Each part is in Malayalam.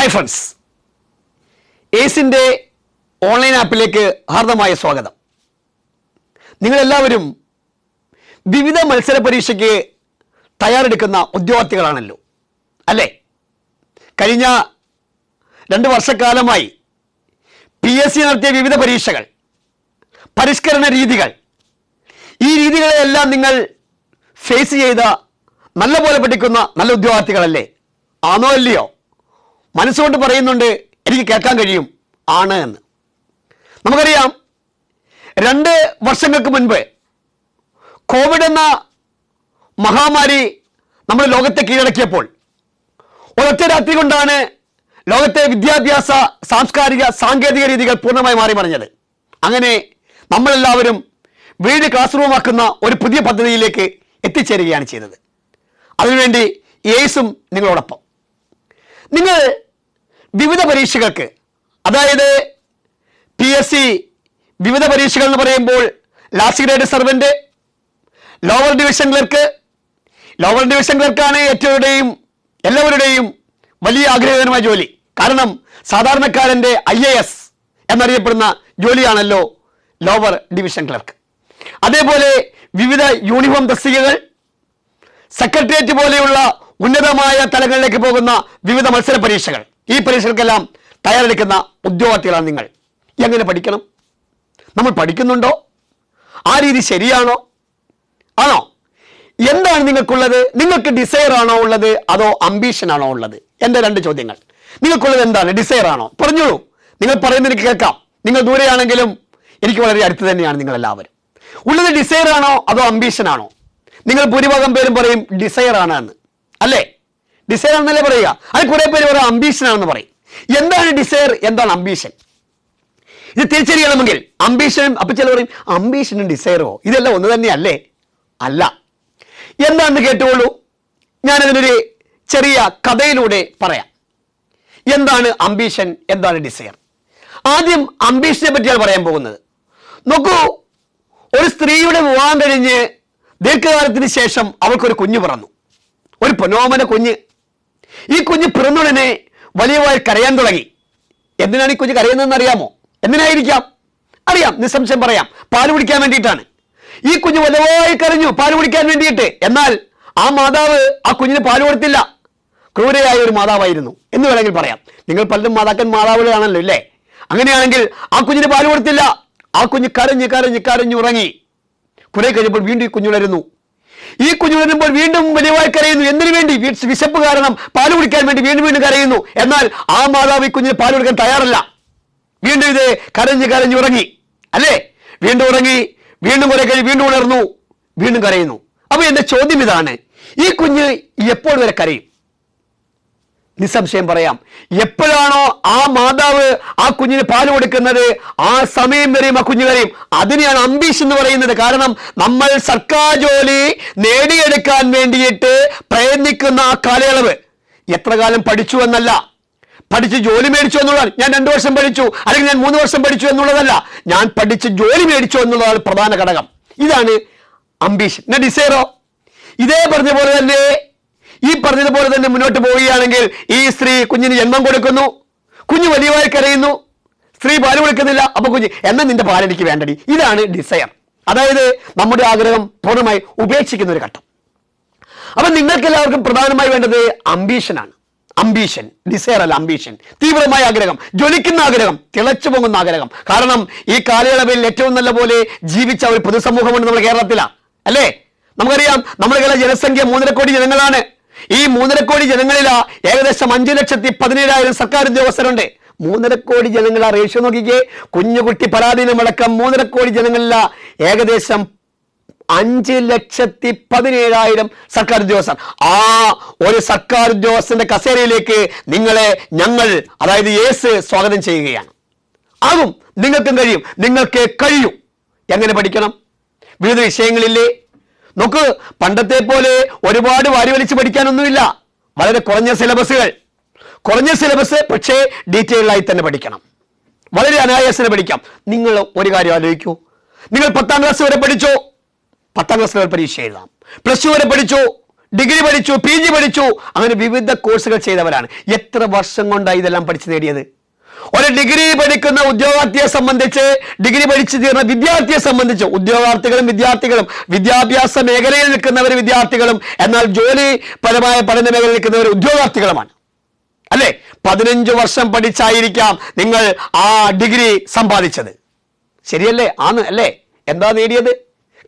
ഹായ് ഫ്രണ്ട്സ് ഏസിന്റെ ഓൺലൈൻ ആപ്പിലേക്ക് ഹാർദമായ സ്വാഗതം. നിങ്ങളെല്ലാവരും വിവിധ മത്സര പരീക്ഷയ്ക്ക് തയ്യാറെടുക്കുന്ന ഉദ്യോഗാർത്ഥികളാണല്ലോ അല്ലേ? കഴിഞ്ഞ രണ്ട് വർഷക്കാലമായി പി എസ് സി നടത്തിയ വിവിധ പരീക്ഷകൾ പരിഷ്കരണ രീതികൾ ഈ രീതികളെല്ലാം നിങ്ങൾ ഫേസ് ചെയ്ത നല്ലപോലെ പഠിക്കുന്ന നല്ല ഉദ്യോഗാർത്ഥികളല്ലേ? ആണോ അല്ലയോ? മനസ്സുകൊണ്ട് പറയുന്നുണ്ട് എനിക്ക് കേൾക്കാൻ കഴിയും. ആണ് എന്ന്. നമുക്കറിയാം രണ്ട് വർഷങ്ങൾക്ക് മുൻപ് കോവിഡ് എന്ന മഹാമാരി നമ്മുടെ ലോകത്തെ കീഴടക്കിയപ്പോൾ ഒരൊറ്റ രാത്രി കൊണ്ടാണ് ലോകത്തെ വിദ്യാഭ്യാസ സാംസ്കാരിക സാങ്കേതിക രീതികൾ പൂർണമായി മാറി മറിഞ്ഞത്. അങ്ങനെ നമ്മളെല്ലാവരും വീട് ക്ലാസ് റൂമാക്കുന്ന ഒരു പുതിയ പദ്ധതിയിലേക്ക് എത്തിച്ചേരുകയാണ് ചെയ്തത്. അതിനുവേണ്ടി ഏസും നിങ്ങളോടൊപ്പം. നിങ്ങൾ വിവിധ പരീക്ഷകൾക്ക് അതായത് പി എസ് സി വിവിധ പരീക്ഷകൾ എന്ന് പറയുമ്പോൾ last grade servant lower division clerk lower division ക്ലർക്കാണ് ഏറ്റവരുടെയും എല്ലാവരുടെയും വലിയ ആഗ്രഹകരമായ ജോലി. കാരണം സാധാരണക്കാരന്റെ ഐ എ എസ് എന്നറിയപ്പെടുന്ന ജോലിയാണല്ലോ ലോവർ ഡിവിഷൻ ക്ലർക്ക് അതേപോലെ വിവിധ യൂണിഫോം തസ്തികകൾ സെക്രട്ടേറിയറ്റ് പോലെയുള്ള ഉന്നതമായ തലങ്ങളിലേക്ക് പോകുന്ന വിവിധ മത്സര പരീക്ഷകൾ. ഈ പരീക്ഷകൾക്കെല്ലാം തയ്യാറെടുക്കുന്ന ഉദ്യോഗാർത്ഥികളാണ് നിങ്ങൾ. എങ്ങനെ പഠിക്കണം? നമ്മൾ പഠിക്കുന്നുണ്ടോ? ആ രീതി ശരിയാണോ? ആണോ? എന്താണ് നിങ്ങൾക്കുള്ളത്? നിങ്ങൾക്ക് ഡിസയർ ആണോ ഉള്ളത്? അതോ അംബീഷൻ ആണോ ഉള്ളത്? എന്റെ രണ്ട് ചോദ്യങ്ങൾ. നിങ്ങൾക്കുള്ളത് എന്താണ്? ഡിസയർ ആണോ? പറഞ്ഞോളൂ. നിങ്ങൾ പറയുന്നത് എനിക്ക് കേൾക്കാം. നിങ്ങൾ ദൂരെയാണെങ്കിലും എനിക്ക് വളരെ അടുത്ത് തന്നെയാണ് നിങ്ങൾ എല്ലാവരും ഉള്ളത് ഡിസയർ ആണോ? അതോ അംബീഷൻ ആണോ? നിങ്ങൾ ഭൂരിഭാഗം പേരും പറയും ഡിസയർ ആണ് എന്ന് അല്ലേ? ഡിസയർ ആണെന്നല്ലേ പറയുക. അത് കുറെ പേര് പറയും അംബീഷൻ ആണെന്ന് പറയും. എന്താണ് ഡിസയർ എന്താണ് അംബീഷൻ ഇത് തിരിച്ചറിയണമെങ്കിൽ അംബീഷനും അപ്പൊ ചില പറയും അംബീഷനും ഡിസയറോ ഇതെല്ലാം ഒന്ന് തന്നെയല്ലേ? അല്ല. എന്താണെന്ന് കേട്ടുകൊള്ളൂ? ഞാനതിനൊരു ചെറിയ കഥയിലൂടെ പറയാം. എന്താണ് അംബീഷൻ എന്താണ് ഡിസയർ ആദ്യം അംബീഷനെ പറ്റിയാണ് പറയാൻ പോകുന്നത്. നോക്കൂ ഒരു സ്ത്രീയുടെ വിവാഹം കഴിഞ്ഞ് ദീർഘകാലത്തിന് ശേഷം അവൾക്കൊരു കുഞ്ഞു പിറന്നു. ഒരു പൊന്നോമന കുഞ്ഞ്. ഈ കുഞ്ഞ് പിറന്നുടനെ വലിയവായി കരയാൻ തുടങ്ങി. എന്തിനാണ് ഈ കുഞ്ഞ് കരയുന്നതെന്ന് അറിയാമോ? എന്തിനായിരിക്കാം? അറിയാം നിസ്സംശയം പറയാം. പാൽ കുടിക്കാൻ വേണ്ടിയിട്ടാണ്. ഈ കുഞ്ഞ് വലുതായി കരഞ്ഞു പാൽ കുടിക്കാൻ വേണ്ടിയിട്ട്. എന്നാൽ ആ മാതാവ് ആ കുഞ്ഞിന് പാൽ കൊടുത്തില്ല. ക്രൂരയായ ഒരു മാതാവായിരുന്നു എന്ന് വേണമെങ്കിൽ പറയാം. നിങ്ങൾ പലരും മാതാക്കൻ മാതാവുകളാണല്ലോ ഇല്ലേ? അങ്ങനെയാണെങ്കിൽ ആ കുഞ്ഞിന് പാൽ കൊടുത്തില്ല. ആ കുഞ്ഞ് കരഞ്ഞ് കരഞ്ഞ് ഉറങ്ങി. കുറെ കഴിഞ്ഞപ്പോൾ വീണ്ടും ഈ കുഞ്ഞുണരുന്നു ഈ കുഞ്ഞു വരുമ്പോൾ വീണ്ടും വലിയവായി കരയുന്നു. എന്തിനു വേണ്ടി? വിശപ്പ് കാരണം പാൽ കുടിക്കാൻ വേണ്ടി വീണ്ടും വീണ്ടും കരയുന്നു. എന്നാൽ ആ മാതാവ് ഈ കുഞ്ഞിന് പാൽ കൊടുക്കാൻ തയ്യാറല്ല. വീണ്ടും ഇത് കരഞ്ഞ് കരഞ്ഞ് ഉറങ്ങി. അല്ലേ? വീണ്ടും ഉറങ്ങി. വീണ്ടും കുറെ കഴിഞ്ഞ് വീണ്ടും ഉണർന്നു. വീണ്ടും കരയുന്നു. അപ്പൊ എന്റെ ചോദ്യം ഇതാണ്. ഈ കുഞ്ഞ് എപ്പോൾ വരെ കരയും? നിസ്സംശയം പറയാം. എപ്പോഴാണോ ആ മാതാവ് ആ കുഞ്ഞിന് പാൽ കൊടുക്കുന്നത് ആ സമയം വരെയും ആ കുഞ്ഞു വരെയും അതിനെയാണ് അംബീഷ് എന്ന് പറയുന്നത്. കാരണം നമ്മൾ സർക്കാർ ജോലി നേടിയെടുക്കാൻ വേണ്ടിയിട്ട് പ്രയത്നിക്കുന്ന ആ കാലയളവ്. എത്ര കാലം പഠിച്ചു എന്നല്ല. പഠിച്ച് ജോലി മേടിച്ചു എന്നുള്ളതാണ്. ഞാൻ രണ്ടു വർഷം പഠിച്ചു അല്ലെങ്കിൽ ഞാൻ മൂന്ന് വർഷം പഠിച്ചു എന്നുള്ളതല്ല. ഞാൻ പഠിച്ച് ജോലി മേടിച്ചു എന്നുള്ളതാണ് പ്രധാന ഘടകം. ഇതാണ് അംബീഷൻ ഡിസൈറോ ഇതേ പറഞ്ഞ പോലെ തന്നെ ഈ പറഞ്ഞതുപോലെ തന്നെ മുന്നോട്ട് പോവുകയാണെങ്കിൽ ഈ സ്ത്രീ കുഞ്ഞിന് ജന്മം കൊടുക്കുന്നു. കുഞ്ഞ് വലിയവായി കരയുന്നു. സ്ത്രീ പാൽ കൊടുക്കുന്നില്ല. അപ്പൊ കുഞ്ഞ് എന്നാൽ നിന്റെ പാലെനിക്ക് വേണ്ടടി? ഇതാണ് ഡിസയർ അതായത് നമ്മുടെ ആഗ്രഹം പൂർണമായി ഉപേക്ഷിക്കുന്ന ഒരു ഘട്ടം. അപ്പൊ നിങ്ങൾക്ക് എല്ലാവർക്കും പ്രധാനമായി വേണ്ടത് അംബീഷനാണ് അംബീഷൻ ഡിസയർ അല്ല അംബീഷൻ തീവ്രമായ ആഗ്രഹം ജ്വലിക്കുന്ന ആഗ്രഹം തിളച്ചു പൊങ്ങുന്ന ആഗ്രഹം. കാരണം ഈ കാലയളവിൽ ഏറ്റവും നല്ല പോലെ ജീവിച്ച ഒരു പൊതുസമൂഹമുണ്ട് നമ്മുടെ കേരളത്തിലാണ് അല്ലേ? നമുക്കറിയാം നമ്മുടെ കേരള ജനസംഖ്യ മൂന്നര കോടി ജനങ്ങളാണ്. ഈ മൂന്നര കോടി ജനങ്ങളിലാ ഏകദേശം അഞ്ചു ലക്ഷത്തി പതിനേഴായിരം സർക്കാർ ഉദ്യോഗസ്ഥരുണ്ട് മൂന്നര കോടി ജനങ്ങൾ ആ റേഷ്യോ നോക്കിക്കേ കുഞ്ഞുകുട്ടി പരാധീനമടക്കം മൂന്നര കോടി ജനങ്ങളിലാ ഏകദേശം അഞ്ച് ലക്ഷത്തി പതിനേഴായിരം സർക്കാർ ഉദ്യോഗസ്ഥർ. ആ ഒരു സർക്കാർ ഉദ്യോഗസ്ഥന്റെ കസേരയിലേക്ക് നിങ്ങളെ ഞങ്ങൾ അതായത് യേസ് സ്വാഗതം ചെയ്യുകയാണ്. ആകും നിങ്ങൾക്കും കഴിയും. നിങ്ങൾക്ക് കഴിയും. എങ്ങനെ പഠിക്കണം? വിവിധ വിഷയങ്ങളില്ലേ? നോക്ക് പണ്ടത്തെ പോലെ ഒരുപാട് വാരി വലിച്ച് പഠിക്കാനൊന്നുമില്ല. വളരെ കുറഞ്ഞ സിലബസുകൾ. കുറഞ്ഞ സിലബസ് പക്ഷേ ഡീറ്റെയിൽ ആയി തന്നെ പഠിക്കണം. വളരെ അനായാസന പഠിക്കാം. നിങ്ങൾ ഒരു കാര്യം ആലോചിക്കൂ. നിങ്ങൾ പത്താം ക്ലാസ് വരെ പഠിച്ചോ? പത്താം ക്ലാസ് വരെ പരീക്ഷ എഴുതാം. പ്ലസ് ടു വരെ പഠിച്ചു? ഡിഗ്രി പഠിച്ചു പി ജി പഠിച്ചു. അങ്ങനെ വിവിധ കോഴ്സുകൾ ചെയ്തവരാണ്. എത്ര വർഷം കൊണ്ടാണ് ഇതെല്ലാം പഠിച്ചു നേടിയത്? ഒരു ഡിഗ്രി പഠിക്കുന്ന ഉദ്യോഗാർത്ഥിയെ സംബന്ധിച്ച് ഡിഗ്രി പഠിച്ചു തീർന്ന വിദ്യാർത്ഥിയെ സംബന്ധിച്ച് ഉദ്യോഗാർത്ഥികളും വിദ്യാർത്ഥികളും വിദ്യാഭ്യാസ മേഖലയിൽ നിൽക്കുന്നവർ വിദ്യാർത്ഥികളും എന്നാൽ ജോലിപരമായ പഠന മേഖലയിൽ നിൽക്കുന്നവർ ഉദ്യോഗാർത്ഥികളുമാണ്. അല്ലേ? പതിനഞ്ച് വർഷം പഠിച്ചായിരിക്കാം നിങ്ങൾ ആ ഡിഗ്രി സമ്പാദിച്ചത്. ശരിയല്ലേ? ആണ് അല്ലേ? എന്താ നേടിയത്?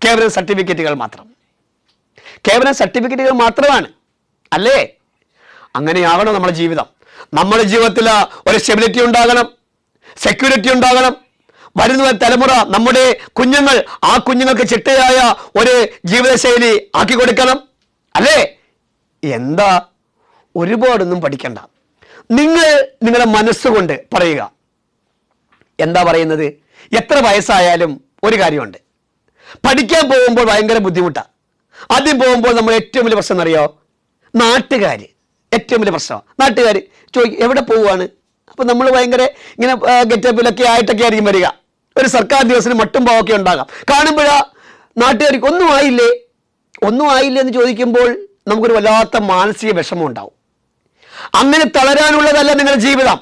കേവലം സർട്ടിഫിക്കറ്റുകൾ മാത്രം. കേവലം സർട്ടിഫിക്കറ്റുകൾ മാത്രമാണ്. അല്ലേ? അങ്ങനെയാവണം നമ്മുടെ ജീവിതം. നമ്മുടെ ജീവിതത്തിൽ ഒരു സ്റ്റെബിലിറ്റി ഉണ്ടാകണം. സെക്യൂരിറ്റി ഉണ്ടാകണം. വരുന്ന തലമുറ നമ്മുടെ കുഞ്ഞുങ്ങൾ ആ കുഞ്ഞുങ്ങൾക്ക് ചിട്ടയായ ഒരു ജീവിതശൈലി ആക്കി കൊടുക്കണം. അല്ലേ? എന്താ? ഒരുപാടൊന്നും പഠിക്കണ്ട. നിങ്ങൾ നിങ്ങളുടെ മനസ്സുകൊണ്ട് പറയുക. എന്താ പറയുന്നത്? എത്ര വയസ്സായാലും ഒരു കാര്യമുണ്ട്. പഠിക്കാൻ പോകുമ്പോൾ ഭയങ്കര ബുദ്ധിമുട്ടാണ് ആദ്യം പോകുമ്പോൾ നമ്മൾ ഏറ്റവും വലിയ പ്രശ്നം എന്നറിയോ? നാട്ടുകാർ ഏറ്റവും വലിയ പ്രശ്നമാണ്. നാട്ടുകാർ ചോദിക്കും എവിടെ പോവുകയാണ്? അപ്പം നമ്മൾ ഭയങ്കര ഇങ്ങനെ ഗെറ്റപ്പിലൊക്കെ ആയിട്ടൊക്കെ ആയിരിക്കും വരിക. ഒരു സർക്കാർ ദിവസത്തിന് മട്ടും പാവൊക്കെ ഉണ്ടാകാം. കാണുമ്പോഴാ നാട്ടുകാർക്ക് ഒന്നും ആയില്ലേ? ഒന്നും ആയില്ലേ? എന്ന് ചോദിക്കുമ്പോൾ നമുക്കൊരു വല്ലാത്ത മാനസിക വിഷമം ഉണ്ടാവും. അങ്ങനെ തളരാനുള്ളതല്ല നിങ്ങളുടെ ജീവിതം.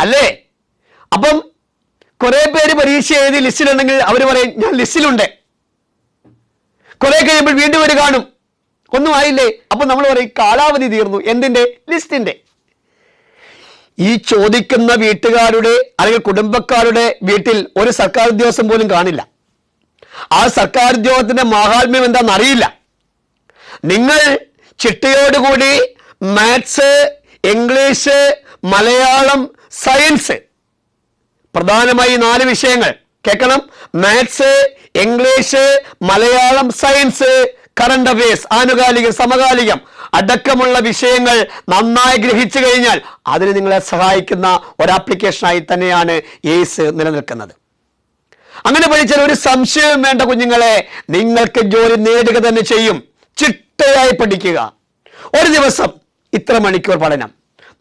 അല്ലേ? അപ്പം കുറേ പേര് പരീക്ഷ എഴുതി ലിസ്റ്റിലുണ്ടെങ്കിൽ അവർ പറയും ഞാൻ ലിസ്റ്റിലുണ്ട്. കുറേ കഴിയുമ്പോൾ വീണ്ടും ഒരു കാണും. ഒന്നും ആയില്ലേ? അപ്പൊ നമ്മൾ പറയും കാലാവധി തീർന്നു. എന്തിന്റെ? ലിസ്റ്റിന്റെ. ഈ ചോദിക്കുന്ന വീട്ടുകാരുടെ അല്ലെങ്കിൽ കുടുംബക്കാരുടെ വീട്ടിൽ ഒരു സർക്കാർ ഉദ്യോഗസ്ഥൻ പോലും കാണില്ല. ആ സർക്കാർ ഉദ്യോഗത്തിന്റെ മാഹാത്മ്യം എന്താണെന്ന് അറിയില്ല. നിങ്ങൾ ചിട്ടയോടുകൂടി മാത്സ് ഇംഗ്ലീഷ് മലയാളം സയൻസ് പ്രധാനമായി നാല് വിഷയങ്ങൾ കേൾക്കണം. Maths English Malayalam science current affairs ആനുകാലികം സമകാലികം അടക്കമുള്ള വിഷയങ്ങൾ നന്നായി ഗ്രഹിച്ചു കഴിഞ്ഞാൽ അതിന് നിങ്ങളെ സഹായിക്കുന്ന ഒരു ആപ്ലിക്കേഷനായി തന്നെയാണ് ഏസ് നിലനിൽക്കുന്നത്. അങ്ങനെ പഠിച്ചാൽ ഒരു സംശയവും വേണ്ട കുഞ്ഞുങ്ങളെ നിങ്ങൾക്ക് ജോലി നേടുക തന്നെ ചെയ്യും. ചിട്ടയായി പഠിക്കുക. ഒരു ദിവസം ഇത്ര മണിക്കൂർ പഠനം.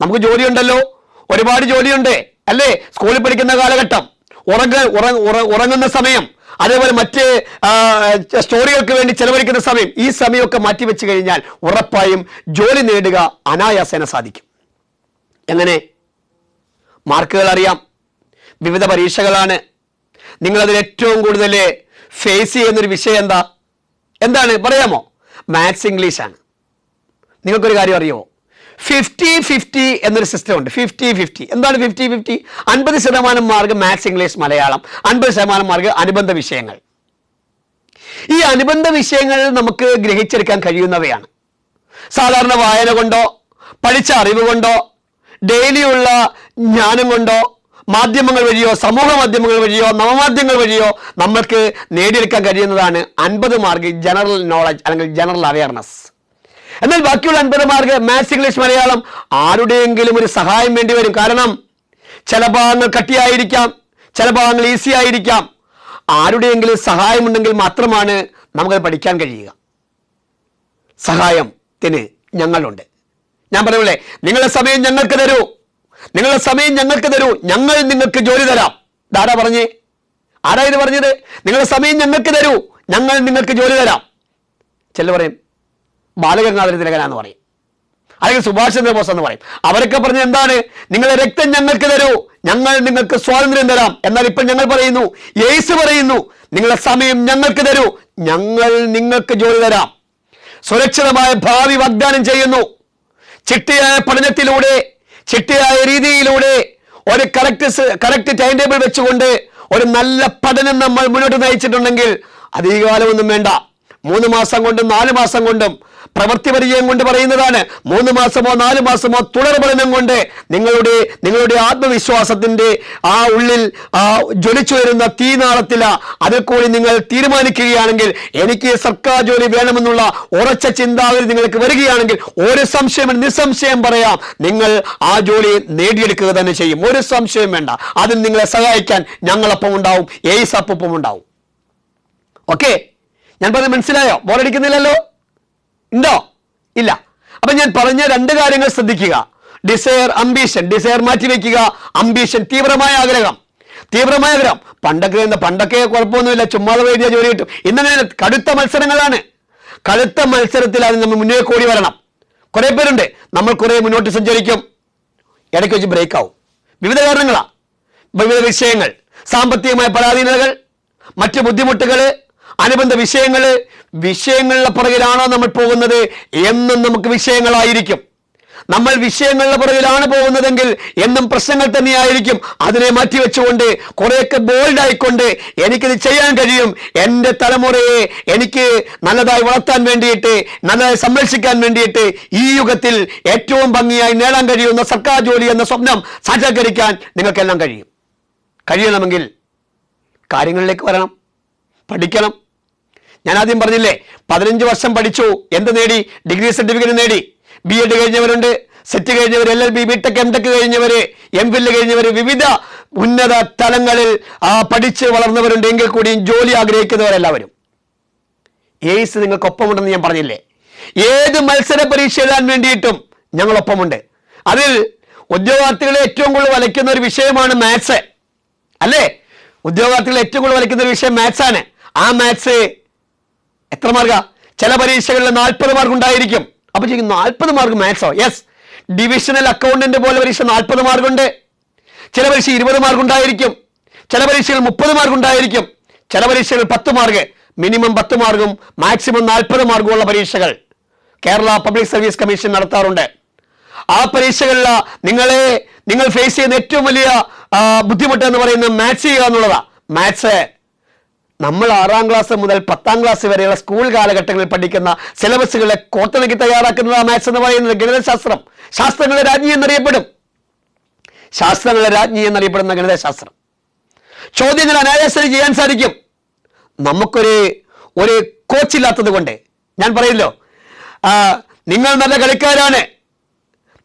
നമുക്ക് ജോലിയുണ്ടല്ലോ. ഒരുപാട് ജോലിയുണ്ട്. അല്ലേ? സ്കൂളിൽ പഠിക്കുന്ന കാലഘട്ടം. ഉറങ്ങ ഉറ- ഉറ- ഉറങ്ങുന്ന സമയം. അതേപോലെ മറ്റ് സ്റ്റോറികൾക്ക് വേണ്ടി ചെലവഴിക്കുന്ന സമയം ഈ സമയമൊക്കെ മാറ്റിവെച്ച് കഴിഞ്ഞാൽ ഉറപ്പായും ജോലി നേടുക അനായാസേന സാധിക്കും. എങ്ങനെ? മാർക്കുകൾ അറിയാം വിവിധ പരീക്ഷകളാണ്. നിങ്ങളതിൽ ഏറ്റവും കൂടുതൽ ഫേസ് ചെയ്യുന്നൊരു വിഷയം എന്താ? എന്താണ്? പറയാമോ? മാത്സ് ഇംഗ്ലീഷാണ്. നിങ്ങൾക്കൊരു കാര്യം അറിയുമോ? ഫിഫ്റ്റി ഫിഫ്റ്റി എന്നൊരു സിസ്റ്റം ഉണ്ട്. ഫിഫ്റ്റി ഫിഫ്റ്റി എന്താണ് ഫിഫ്റ്റി ഫിഫ്റ്റി അൻപത് ശതമാനം മാർക്ക് മാത്സ് ഇംഗ്ലീഷ് മലയാളം. അൻപത് ശതമാനം മാർക്ക് അനുബന്ധ വിഷയങ്ങൾ. ഈ അനുബന്ധ വിഷയങ്ങൾ നമുക്ക് ഗ്രഹിച്ചെടുക്കാൻ കഴിയുന്നവയാണ്. സാധാരണ വായന കൊണ്ടോ പഠിച്ച അറിവ് കൊണ്ടോ ഡെയിലിയുള്ള ജ്ഞാനം കൊണ്ടോ മാധ്യമങ്ങൾ വഴിയോ സമൂഹ മാധ്യമങ്ങൾ വഴിയോ നവമാധ്യമങ്ങൾ വഴിയോ നമ്മൾക്ക് നേടിയെടുക്കാൻ കഴിയുന്നതാണ് അൻപത് മാർക്ക് ജനറൽ നോളജ് അല്ലെങ്കിൽ ജനറൽ അവയർനെസ് എന്നാൽ ബാക്കിയുള്ള അൻപത് മാർക്ക് മാത്സ് ഇംഗ്ലീഷ് മലയാളം ആരുടെയെങ്കിലും ഒരു സഹായം വേണ്ടി വരും. കാരണം ചില ഭാഗങ്ങൾ കട്ടിയായിരിക്കാം ചില ഭാഗങ്ങൾ ഈസി ആയിരിക്കാം. ആരുടെയെങ്കിലും സഹായമുണ്ടെങ്കിൽ മാത്രമാണ് നമുക്കത് പഠിക്കാൻ കഴിയുക. സഹായത്തിന് ഞങ്ങളുണ്ട്. ഞാൻ പറയൂലേ നിങ്ങളുടെ സമയം ഞങ്ങൾക്ക് തരൂ. നിങ്ങളുടെ സമയം ഞങ്ങൾക്ക് തരൂ. ഞങ്ങൾ നിങ്ങൾക്ക് ജോലി തരാം. ഇതാരാ പറഞ്ഞേ? ആരാ ഇത് പറഞ്ഞത്? നിങ്ങളുടെ സമയം ഞങ്ങൾക്ക് തരൂ. ഞങ്ങൾ നിങ്ങൾക്ക് ജോലി തരാം. ചെല്ലു പറയും ബാലഗംഗാധര തിലകനാന്ന് പറയും. അല്ലെങ്കിൽ സുഭാഷ് ചന്ദ്രബോസ് എന്ന് പറയും. അവരൊക്കെ പറഞ്ഞ എന്താണ്? നിങ്ങളുടെ രക്തം ഞങ്ങൾക്ക് തരൂ. ഞങ്ങൾ നിങ്ങൾക്ക് സ്വാതന്ത്ര്യം തരാം. എന്നാൽ ഇപ്പൊ ഞങ്ങൾ പറയുന്നു യേശു പറയുന്നു നിങ്ങളുടെ സമയം ഞങ്ങൾക്ക് തരൂ. ഞങ്ങൾ നിങ്ങൾക്ക് ജോലി തരാം. സുരക്ഷിതമായ ഭാവി വാഗ്ദാനം ചെയ്യുന്നു. ചിട്ടയായ പഠനത്തിലൂടെ ചിട്ടയായ രീതിയിലൂടെ ഒരു കറക്റ്റ് കറക്റ്റ് ടൈം ടേബിൾ വെച്ചുകൊണ്ട് ഒരു നല്ല പഠനം നമ്മൾ മുന്നോട്ട് നയിച്ചിട്ടുണ്ടെങ്കിൽ അധികകാലമൊന്നും വേണ്ട. മൂന്ന് മാസം കൊണ്ടും നാല് മാസം കൊണ്ടും പ്രവൃത്തി പരിചയം കൊണ്ട് പറയുന്നതാണ്. മൂന്ന് മാസമോ നാല് മാസമോ തുടർ പഠനം കൊണ്ട് നിങ്ങളുടെ നിങ്ങളുടെ ആത്മവിശ്വാസത്തിന്റെ ആ ഉള്ളിൽ ആ ജ്വലിച്ചു വരുന്ന തീനാളത്തില അതിൽ കൂടി നിങ്ങൾ തീരുമാനിക്കുകയാണെങ്കിൽ എനിക്ക് സർക്കാർ ജോലി വേണമെന്നുള്ള ഉറച്ച ചിന്താഗതി നിങ്ങൾക്ക് വരികയാണെങ്കിൽ ഒരു സംശയം നിസ്സംശയം പറയാം. നിങ്ങൾ ആ ജോലി നേടിയെടുക്കുക തന്നെ ചെയ്യും. ഒരു സംശയം വേണ്ട. അതിന് നിങ്ങളെ സഹായിക്കാൻ ഞങ്ങളൊപ്പം ഉണ്ടാവും. എയ്സപ്പൊപ്പം ഉണ്ടാവും ഓക്കെ? ഞാൻ പറഞ്ഞത് മനസ്സിലായോ? ബോറടിക്കുന്നില്ലല്ലോ? ഉണ്ടോ? ഇല്ല. അപ്പൊ ഞാൻ പറഞ്ഞ രണ്ട് കാര്യങ്ങൾ ശ്രദ്ധിക്കുക. ഡിസയർ അംബീഷൻ ഡിസയർ മാറ്റിവെക്കുക അംബീഷൻ തീവ്രമായ ആഗ്രഹം. തീവ്രമായ ആഗ്രഹം. പണ്ടൊക്കെ പണ്ടൊക്കെ കുഴപ്പമൊന്നുമില്ല. ചുമ്മാതെ എഴുതിയ ജോലി കിട്ടും. ഇന്നങ്ങനെ കടുത്ത മത്സരങ്ങളാണ്. കടുത്ത മത്സരത്തിൽ അത് നമ്മൾ മുന്നേ കൂടി വരണം. കുറെ പേരുണ്ട്. നമ്മൾ കുറെ മുന്നോട്ട് സഞ്ചരിക്കും. ഇടയ്ക്ക് വെച്ച് ബ്രേക്ക് ആവും. വിവിധ കാരണങ്ങളാണ് വിവിധ വിഷയങ്ങൾ. സാമ്പത്തികമായ പരാധീനതകൾ. മറ്റ് ബുദ്ധിമുട്ടുകൾ അനുബന്ധ വിഷയങ്ങൾ വിഷയങ്ങളുടെ പുറകിലാണോ നമ്മൾ പോകുന്നത് എന്നും നമുക്ക് വിഷയങ്ങളായിരിക്കും. നമ്മൾ വിഷയങ്ങളുടെ പുറകിലാണ് പോകുന്നതെങ്കിൽ എന്നും പ്രശ്നങ്ങൾ തന്നെയായിരിക്കും. അതിനെ മാറ്റിവെച്ചുകൊണ്ട് കുറേയൊക്കെ ബോൾഡ് ആയിക്കൊണ്ട് എനിക്കിത് ചെയ്യാൻ കഴിയും. എന്റെ തലമുറയെ എനിക്ക് നല്ലതായി വളർത്താൻ വേണ്ടിയിട്ട് നല്ലതായി സംരക്ഷിക്കാൻ വേണ്ടിയിട്ട് ഈ യുഗത്തിൽ ഏറ്റവും ഭംഗിയായി നേടാൻ കഴിയുന്ന സർക്കാർ ജോലി എന്ന സ്വപ്നം സാക്ഷാത്കരിക്കാൻ നിങ്ങൾക്കെല്ലാം കഴിയും. കഴിയണമെങ്കിൽ കാര്യങ്ങളിലേക്ക് വരണം. പഠിക്കണം. ഞാൻ ആദ്യം പറഞ്ഞില്ലേ പതിനഞ്ച് വർഷം പഠിച്ചു. എന്ത് നേടി? ഡിഗ്രി സർട്ടിഫിക്കറ്റ് നേടി. ബി എഡ് കഴിഞ്ഞവരുണ്ട്. SET കഴിഞ്ഞവർ L L B B tech M tech കഴിഞ്ഞവര് M Phil കഴിഞ്ഞവർ വിവിധ ഉന്നത തലങ്ങളിൽ ആ പഠിച്ച് വളർന്നവരുണ്ട്. എങ്കിൽ കൂടിയും ജോലി ആഗ്രഹിക്കുന്നവരെല്ലാവരും. എയ്സ് നിങ്ങൾക്കൊപ്പമുണ്ടെന്ന് ഞാൻ പറഞ്ഞില്ലേ ഏത് മത്സര പരീക്ഷ എഴുതാൻ വേണ്ടിയിട്ടും ഞങ്ങളൊപ്പമുണ്ട്. അതിൽ ഉദ്യോഗാർത്ഥികളെ ഏറ്റവും കൂടുതൽ വലയ്ക്കുന്ന ഒരു വിഷയമാണ് മാത്സ്. അല്ലേ? ഉദ്യോഗാർത്ഥികളെ ഏറ്റവും കൂടുതൽ വലയ്ക്കുന്ന ഒരു വിഷയം മാത്സാണ്. ആ മാത്സ് എത്ര മാർക്കാ? ചില പരീക്ഷകളിൽ നാൽപ്പത് മാർക്ക് ഉണ്ടായിരിക്കും. അപ്പൊ ചോദിക്കും നാൽപ്പത് മാർക്ക് മാത്സോ യെസ് ഡിവിഷണൽ അക്കൗണ്ടന്റ് പോലെ പരീക്ഷ നാൽപ്പത് മാർക്കുണ്ട്. ചില പരീക്ഷ ഇരുപത് മാർക്ക് ഉണ്ടായിരിക്കും. ചില പരീക്ഷകൾ മുപ്പത് മാർക്ക് ഉണ്ടായിരിക്കും. ചില പരീക്ഷകൾ പത്ത് മാർക്ക്. മിനിമം പത്ത് മാർക്കും മാക്സിമം നാൽപ്പത് മാർക്കുമുള്ള പരീക്ഷകൾ കേരള പബ്ലിക് സർവീസ് കമ്മീഷൻ നടത്താറുണ്ട്. ആ പരീക്ഷകളിൽ നിങ്ങളെ നിങ്ങൾ ഫേസ് ചെയ്യുന്ന ഏറ്റവും വലിയ ബുദ്ധിമുട്ട് എന്ന് പറയുന്നത് മാത്സ് ചെയ്യുക എന്നുള്ളതാണ് മാത്സ് നമ്മൾ ആറാം ക്ലാസ് മുതൽ പത്താം ക്ലാസ് വരെയുള്ള സ്കൂൾ കാലഘട്ടങ്ങളിൽ പഠിക്കുന്ന സിലബസുകളെ കോർത്തിണക്കി തയ്യാറാക്കുന്നതാണ് മാത്സ് എന്ന് പറയുന്നത് ഗണിതശാസ്ത്രം. ശാസ്ത്രങ്ങളുടെ രാജ്ഞി എന്നറിയപ്പെടും. ശാസ്ത്രങ്ങളുടെ രാജ്ഞി എന്നറിയപ്പെടുന്ന ഗണിതശാസ്ത്രം. ചോദ്യങ്ങൾ അനായാസം ചെയ്യാൻ സാധിക്കും. നമുക്കൊരു ഒരു കോച്ച് ഇല്ലാത്തത് കൊണ്ട്. ഞാൻ പറയില്ലോ. നിങ്ങൾ നല്ല കളിക്കാരാണ്.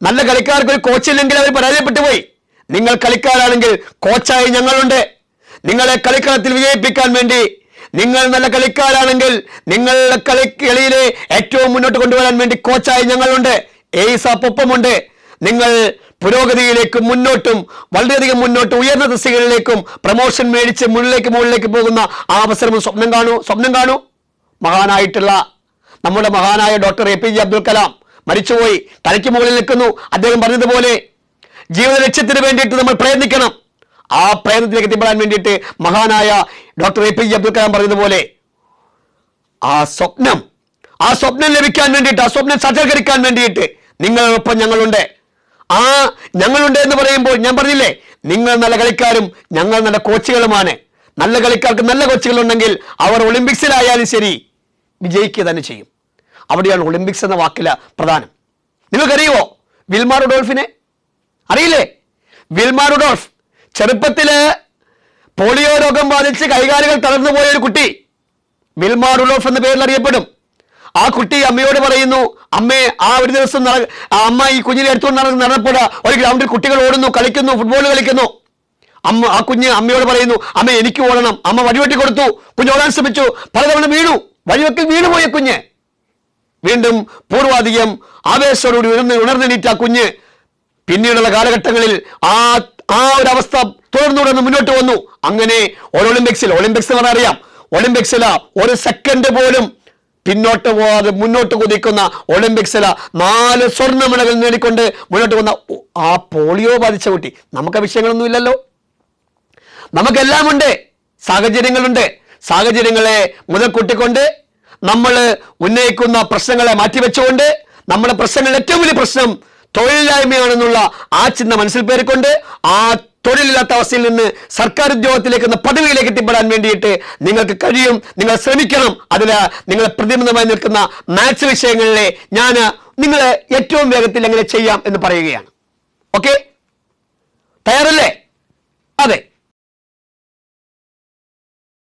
നല്ല കളിക്കാർക്ക് ഒരു കോച്ചില്ലെങ്കിൽ അവർ പരാജയപ്പെട്ടു പോയി. നിങ്ങൾ കളിക്കാരാണെങ്കിൽ കോച്ചായി ഞങ്ങളുണ്ട്. നിങ്ങളെ കളിക്കളത്തിൽ വിജയിപ്പിക്കാൻ വേണ്ടി നിങ്ങൾ നല്ല കളിക്കാരാണെങ്കിൽ നിങ്ങളുടെ കളി കളിയിലെ ഏറ്റവും മുന്നോട്ട് കൊണ്ടുവരാൻ വേണ്ടി കോച്ചായി ഞങ്ങളുണ്ട്. എയ്സാപ്പ് ഒപ്പമുണ്ട് നിങ്ങൾ പുരോഗതിയിലേക്കും മുന്നോട്ടും വളരെയധികം മുന്നോട്ട് ഉയർന്ന ദിശകളിലേക്കും പ്രൊമോഷൻ മേടിച്ച് മുന്നിലേക്ക് മുകളിലേക്ക് പോകുന്ന ആ അവസരം സ്വപ്നം കാണൂ സ്വപ്നം കാണൂ. മഹാനായിട്ടുള്ള നമ്മുടെ മഹാനായ doctor A P J Abdul Kalam മരിച്ചുപോയി. തലയ്ക്ക് മുകളിൽ നിൽക്കുന്നു. അദ്ദേഹം പറഞ്ഞതുപോലെ ജീവിത ലക്ഷ്യത്തിന് വേണ്ടിയിട്ട് നമ്മൾ പ്രയത്നിക്കണം. ആ പ്രേതത്തിലേക്ക് എത്തിപ്പെടാൻ വേണ്ടിയിട്ട് മഹാനായ doctor A P J Abdul Kalam പറഞ്ഞതുപോലെ ആ സ്വപ്നം ആ സ്വപ്നം ലഭിക്കാൻ വേണ്ടിയിട്ട് ആ സ്വപ്നം സജ്ജീകരിക്കാൻ വേണ്ടിയിട്ട് നിങ്ങളൊപ്പം ഞങ്ങളുണ്ട്. ആ ഞങ്ങളുണ്ട് എന്ന് പറയുമ്പോൾ ഞാൻ പറഞ്ഞില്ലേ നിങ്ങൾ നല്ല കളിക്കാരും ഞങ്ങൾ നല്ല കോച്ചുകളുമാണ്. നല്ല കളിക്കാർക്ക് നല്ല കോച്ചുകളുണ്ടെങ്കിൽ അവർ ഒളിമ്പിക്സിലായാലും ശരി വിജയിക്കുക തന്നെ ചെയ്യും. അവിടെയാണ് ഒളിമ്പിക്സ് എന്ന വാക്കില പ്രധാനം. നിങ്ങൾക്കറിയുമോ വിൽമാർ റുഡോൾഫിനെ അറിയില്ലേ? വിൽമാർ റുഡോൾഫ് ചെറുപ്പത്തിൽ പോളിയോ രോഗം ബാധിച്ച് കൈകാലുകൾ തളർന്നു പോയ ഒരു കുട്ടി വിൽമാ റുഡോൾഫ് എന്ന പേരിൽ അറിയപ്പെടും. ആ കുട്ടി അമ്മയോട് പറയുന്നു അമ്മേ ആ ഒരു ദിവസം അമ്മ ഈ കുഞ്ഞിനെ എടുത്തുകൊണ്ട് നടന്ന് നടന്നപ്പോൾ ഒരു ഗ്രൗണ്ടിൽ കുട്ടികൾ ഓടുന്നു കളിക്കുന്നു ഫുട്ബോൾ കളിക്കുന്നു. അമ്മ ആ കുഞ്ഞ് അമ്മയോട് പറയുന്നു അമ്മ എനിക്ക് ഓടണം. അമ്മ വഴിവെട്ടി കൊടുത്തു കുഞ്ഞ് ഓടാൻ ശ്രമിച്ചു. പലതവണ വീണു വഴിവെക്കൽ വീണു പോയ കുഞ്ഞ്. വീണ്ടും പൂർവാധികം ആവേശത്തോടുകൂടി ഉണർന്ന് ഉണർന്നെണീറ്റ ആ കുഞ്ഞ് പിന്നീടുള്ള കാലഘട്ടങ്ങളിൽ ആ ആ ഒരു അവസ്ഥ തുടർന്നു തുടർന്ന് മുന്നോട്ട് വന്നു. അങ്ങനെ ഒരു ഒളിമ്പിക്സിൽ ഒളിമ്പിക്സ് എന്ന് പറഞ്ഞാൽ അറിയാം. ഒളിമ്പിക്സിൽ ഒരു സെക്കൻഡ് പോലും പിന്നോട്ട് പോവാതെ മുന്നോട്ട് കുതിക്കുന്ന ഒളിമ്പിക്സില നാല് സ്വർണ മെഡൽ നേടിക്കൊണ്ട് മുന്നോട്ട് വന്ന ആ പോളിയോ ബാധിച്ച കുട്ടി. നമുക്ക് വിഷയങ്ങളൊന്നും ഇല്ലല്ലോ. നമുക്കെല്ലാം ഉണ്ട് സാഹചര്യങ്ങളുണ്ട്. സാഹചര്യങ്ങളെ മുതൽക്കൂട്ടിക്കൊണ്ട് നമ്മൾ ഉന്നയിക്കുന്ന പ്രശ്നങ്ങളെ മാറ്റിവെച്ചുകൊണ്ട് നമ്മുടെ പ്രശ്നങ്ങളിൽ ഏറ്റവും വലിയ പ്രശ്നം തൊഴിലില്ലായ്മയാണെന്നുള്ള ആ ചിന്ത മനസ്സിൽ പേരിക്കൊണ്ട് ആ തൊഴിലില്ലാത്ത അവസ്ഥയിൽ നിന്ന് സർക്കാർ ഉദ്യോഗത്തിലേക്ക് എന്ന പദവിയിലേക്ക് എത്തിപ്പെടാൻ വേണ്ടിയിട്ട് നിങ്ങൾക്ക് കഴിയും നിങ്ങൾ ശ്രമിക്കണം. അതിൽ നിങ്ങൾ പ്രതിബന്ധമായി നിൽക്കുന്ന മാത്സ് വിഷയങ്ങളിലെ ഞാൻ നിങ്ങളെ ഏറ്റവും വേഗത്തിൽ എങ്ങനെ ചെയ്യാം എന്ന് പറയുകയാണ്. ഓക്കെ? തയ്യാറല്ലേ? അതെ.